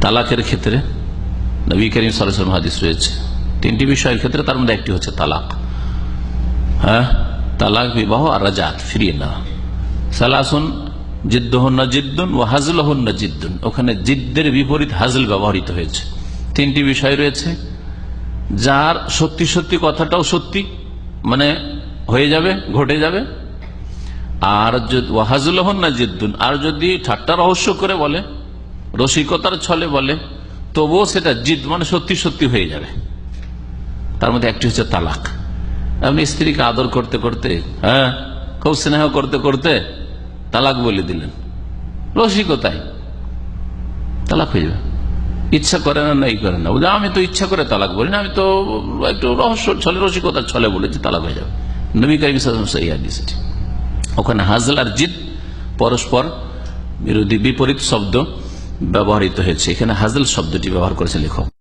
তালাকের ক্ষেত্রে নবী করিম সালাম হাদিস রয়েছে। তিনটি বিষয়ের ক্ষেত্রে তার মধ্যে একটি হচ্ছে তালাক। হ্যাঁ? তালাক, বিবাহ আর রাজাত, ফিরিয়ে না সালাসুন জিদ্দহন্না জিদ্দুন ও হাজলহন্না জিদ্দুন ওখানে জিদ্দের বিপরীত হাজল ব্যবহৃত হয়েছে। তিনটি বিষয় রয়েছে। যার সত্যি সত্যি কথাটাও সত্যি মানে হয়ে যাবে, ঘটে যাবে। আর হাজুলহন্না জিদ্দুন আর যদি ঠাট্টা রহস্য করে বলে রসিকতার ছলে বলে, তবুও সেটা জিদ মানে সত্যি সত্যি হয়ে যাবে। তার মধ্যে একটি হচ্ছে তালাক। আপনি স্ত্রীকে আদর করতে করতে হ্যাঁ খুব স্নেহ করতে করতে তালাক বলে দিলেন। রসিকতায় তালাক হয়ে যাবে। ইচ্ছা করে না, নাই করে না। আমি তো ইচ্ছা করে তালাক বলি না, আমি তো একটু রহস্য ছলে, রসিকতার ছলে বলেছি, তালাক হয়ে যাবে। নবী করিম এটি। ওখানে হাজল আর জিদ, পরস্পর বিরোধী, বিপরীত শব্দ। ব্যবহৃত হয়েছে। এখানে হাজল শব্দটি ব্যবহার করেছে লেখক।